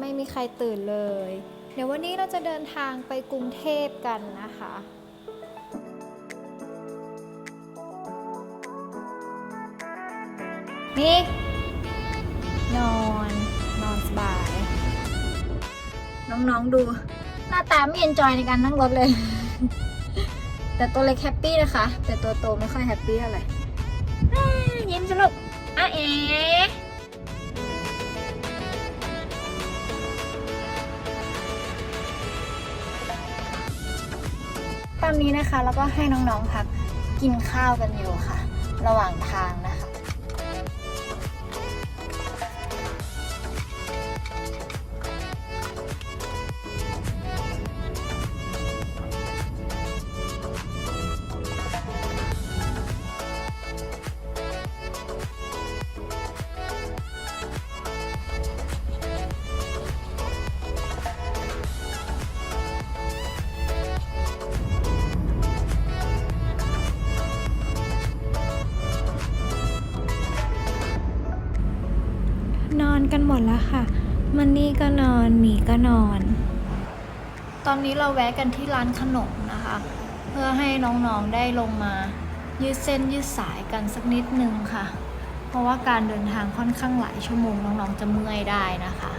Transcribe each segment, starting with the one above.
ไม่มีใครตื่นเลย เดี๋ยววันนี้เราจะเดินทางไปกรุงเทพกันนะคะนี่นอนนอนสบาย น้องๆดู หน้าตาไม่เอนจอยในการนั่งรถเลย แต่ตัวเล็กแฮปปี้นะคะ แต่ตัวโตไม่ค่อยแฮปปี้เท่าไหร่ยิ้มสนุกอะเอ๋ ตอนนี้นะคะ แล้วก็ให้น้องๆพักกินข้าวกันอยู่ค่ะ ระหว่างทางนะคะ กันหมดแล้วค่ะ มันนี่ก็นอนหมีก็นอน ตอนนี้เราแวะกันที่ร้านขนมนะคะ เพื่อให้น้องๆได้ลงมา ยืดเส้นยืดสายกันสักนิดนึงค่ะ เพราะว่าการเดินทางค่อนข้างหลายชั่วโมงน้องๆจะเมื่อยได้นะคะ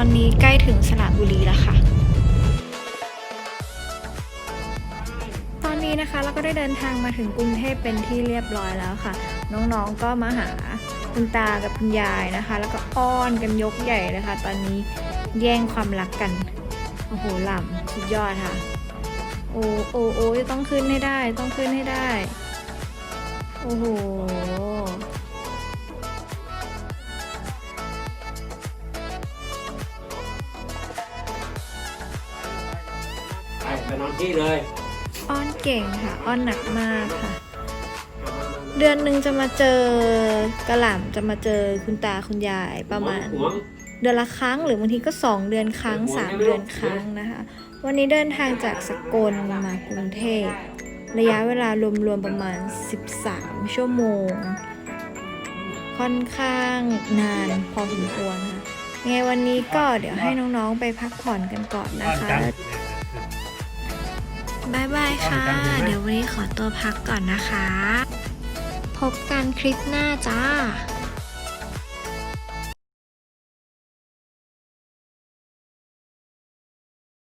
อนนี้ใกล้ถึงสระบุรีแล้วค่ะ ตอนนี้นะคะเราก็ได้เดินทางมาถึงกรุงเทพเป็นที่เรียบร้อยแล้วค่ะ น้องๆก็มาหาคุณตากับคุณยายนะคะ แล้วก็อ้อนกันยกใหญ่นะคะ ตอนนี้แย่งความรักกัน โอ้โหหล่ำสุดยอดค่ะ โอ้โอ้โอ้ต้องขึ้นให้ได้ ต้องขึ้นให้ได้ โอ้โห ไปไปนอนที่เลยอ้อนเก่งค่ะ อ้อนหนักมากค่ะ เดือนหนึ่งจะมาเจอกระหล่ำจะมาเจอคุณตาคุณยายประมาณห่วงเดือนละครั้งหรือบางทีก็สองเดือนครั้งสามเดือนครั้งนะคะ วันนี้เดินทางจากสกลมากรุงเทพระยะเวลารวมๆประมาณ 13 ชั่วโมง ค่อนข้างนานพอสมควรค่ะยังไงวันนี้ก็เดี๋ยวให้น้องๆไปพักผ่อนกันก่อนนะคะ บายบายค่ะ เดี๋ยววันนี้ขอตัวพักก่อนนะคะ พบกันคลิปหน้าจ้า